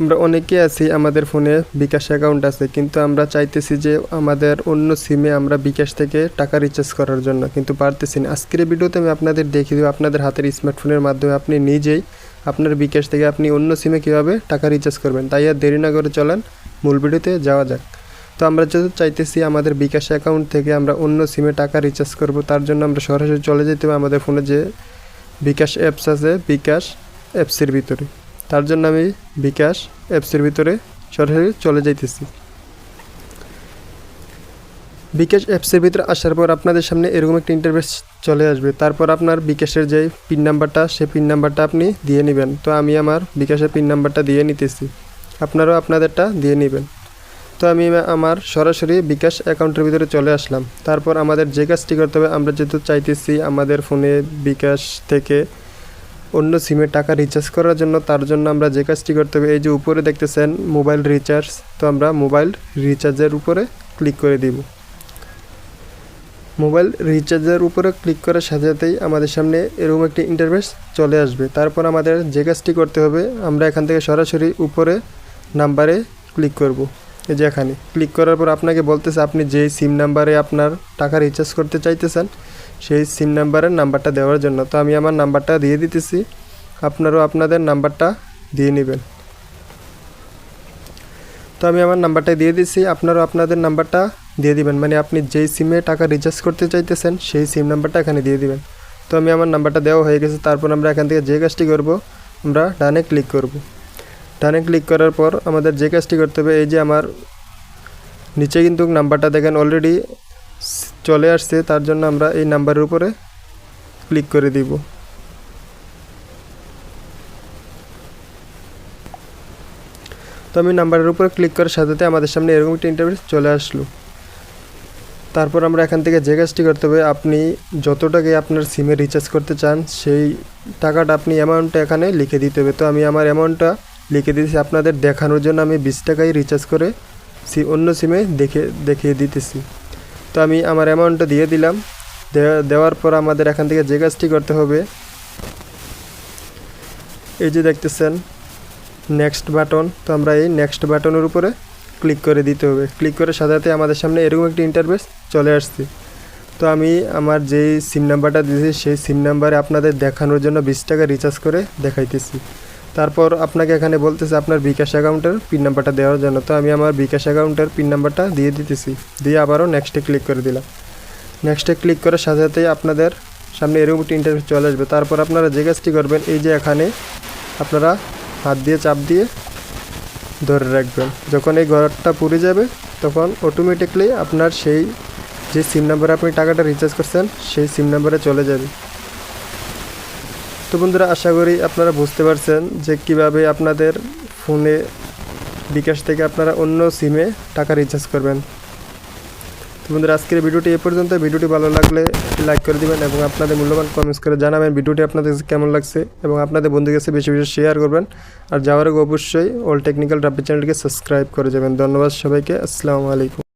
আমরা অনেকে আছি, আমাদের ফোনে বিকাশ অ্যাকাউন্ট আছে, কিন্তু আমরা চাইতেছি যে আমাদের অন্য সিমে আমরা বিকাশ থেকে টাকা রিচার্জ করার জন্য, কিন্তু পারতেছি না। আজকের ভিডিওতে আমি আপনাদের দেখিয়ে দেবো, আপনাদের হাতের স্মার্টফোনের মাধ্যমে আপনি নিজেই আপনার বিকাশ থেকে আপনি অন্য সিমে কীভাবে টাকা রিচার্জ করবেন। তাই আর দেরি না করে চলেন, মূল ভিডিওতে যাওয়া যাক। তো আমরা যদি চাইতেছি আমাদের বিকাশ অ্যাকাউন্ট থেকে আমরা অন্য সিমে টাকা রিচার্জ করব, তার জন্য আমরা সরাসরি চলে যেতে হবে আমাদের ফোনে যে বিকাশ অ্যাপস আছে, বিকাশ অ্যাপসের ভিতরে। তার জন্য আমি বিকাশ অ্যাপসের ভিতরে সরাসরি চলে যাইতেছি। বিকাশ অ্যাপসের ভিতরে আসার পর আপনাদের সামনে এরকম একটা ইন্টারভেস চলে আসবে। তারপর আপনার বিকাশের যে পিন নাম্বারটা সেই পিন নাম্বারটা আপনি দিয়ে নেবেন। তো আমি আমার বিকাশের পিন নাম্বারটা দিয়ে নিতেছি। আপনারাও আপনাদেরটা দিয়ে নেবেন। তো আমি আমার সরাসরি বিকাশ অ্যাকাউন্টের ভিতরে চলে আসলাম। তারপর আমাদের যে কাজটি করতে হবে, আমরা যেহেতু চাইতেছি আমাদের ফোনে বিকাশ থেকে অন্য সিমে টাকা রিচার্জ করার জন্য, তার জন্য আমরা যে কাজটি করতে হবে, এই যে উপরে দেখতেছেন মোবাইল রিচার্জ তো আমরা মোবাইল রিচার্জের উপরে ক্লিক করে দিব। মোবাইল রিচার্জের উপরে ক্লিক করার সাথে সাথেই আমাদের সামনে এরকম একটি ইন্টারভেস চলে আসবে। তারপর আমাদের যে কাজটি করতে হবে, আমরা এখান থেকে সরাসরি উপরে নাম্বারে ক্লিক করব। এই যে এখানে ক্লিক করার পর আপনাকে বলতেছে, আপনি যেই সিম নাম্বারে আপনার টাকা রিচার্জ করতে চাইতেছেন সেই সিম নাম্বারের নাম্বারটা দেওয়ার জন্য। তো আমি আমার নাম্বারটা দিয়ে দিতেছি। আপনারাও আপনাদের নাম্বারটা দিয়ে নেবেন। তো আমি আমার নাম্বারটা দিয়ে দিচ্ছি আপনারাও আপনাদের নাম্বারটা দিয়ে দিবেন। মানে আপনি যেই সিমে টাকা রিচার্জ করতে চাইতেছেন, সেই সিম নাম্বারটা এখানে দিয়ে দিবেন। তো আমি আমার নাম্বারটা দেওয়া হয়ে গেছে। তারপর আমরা এখান থেকে যে কাজটি করব, আমরা ডানে ক্লিক করব। ডানে ক্লিক করার পর আমাদের যে কাজটি করতে হবে, এই যে আমার নিচে কিন্তু নাম্বারটা দেখেন অলরেডি চলে আসছে, তার জন্য আমরা এই নাম্বারের উপরে ক্লিক করে দিব। তো আমি নাম্বারের উপরে ক্লিক করার সাথে সাথে আমাদের সামনে এরকম একটা ইন্টারভিউ চলে আসলো। তারপর আমরা এখান থেকে যে কাজটি করতে হবে, আপনি যত টাকায় আপনার সিমে রিচার্জ করতে চান, সেই টাকাটা আপনি অ্যামাউন্টটা এখানে লিখে দিতে হবে। তো আমি আমার অ্যামাউন্টটা লিখে দিয়েছি, আপনাদের দেখানোর জন্য আমি বিশ টাকায় রিচার্জ করে সি, অন্য সিমে দেখে, দেখিয়ে দিতেছি। তো আমি আমার অ্যামাউন্টটা দিয়ে দিলাম। দেওয়ার পর আমাদের এখান থেকে যে কাজটি করতে হবে, এই যে দেখতেছেন নেক্সট বাটন তো আমরা এই নেক্সট বাটনের উপরে ক্লিক করে দিতে হবে। ক্লিক করে সাথে আমাদের সামনে এরকম একটি ইন্টারভেস চলে আসছে। তো আমি আমার যেই সিম নাম্বারটা দিয়েছি, সেই সিম নাম্বারে আপনাদের দেখানোর জন্য বিশ টাকা রিচার্জ করে দেখাইতেছি। তারপর আপনাকে এখানে বলতেছে আপনার বিকাশ অ্যাকাউন্টের পিন নাম্বারটা দেওয়ার জন্য। তো আমি আমার বিকাশ অ্যাকাউন্টের পিন নাম্বারটা দিয়ে দিতেছি। দিয়ে আবারও নেক্সটে ক্লিক করে দিলাম। নেক্সটে ক্লিক করার সাথে সাথেই আপনাদের সামনে এরকম একটি ইন্টারভিউ চলে আসবে। তারপর আপনারা যে কাজটি করবেন, এই যে এখানে আপনারা হাত দিয়ে, চাপ দিয়ে ধরে রাখবেন। যখন এই ঘরটা পুড়ে যাবে, তখন অটোমেটিকলি আপনার সেই যে সিম নাম্বারে আপনি টাকাটা রিচার্জ করছেন, সেই সিম নাম্বারে চলে যাবে। তো বন্ধুরা, আশা করি আপনারা বুঝতে পারছেন যে কীভাবে আপনাদের ফোনে বিকাশ থেকে আপনারা অন্য সিমে টাকা রিচার্জ করবেন। তো বন্ধুরা, আজকের ভিডিওটি এ পর্যন্ত। ভিডিওটি ভালো লাগলে লাইক করে দিবেন এবং আপনাদের মূল্যবান কমেন্টস করে জানাবেন ভিডিওটি আপনাদের কাছে কেমন লাগছে এবং আপনাদের বন্ধুদের কাছে বেশি বেশি শেয়ার করবেন। আর যাওয়ার আগে অবশ্যই অল টেকনিক্যাল রাব্বি চ্যানেলটিকে সাবস্ক্রাইব করে যাবেন। ধন্যবাদ সবাইকে। আসসালামু আলাইকুম।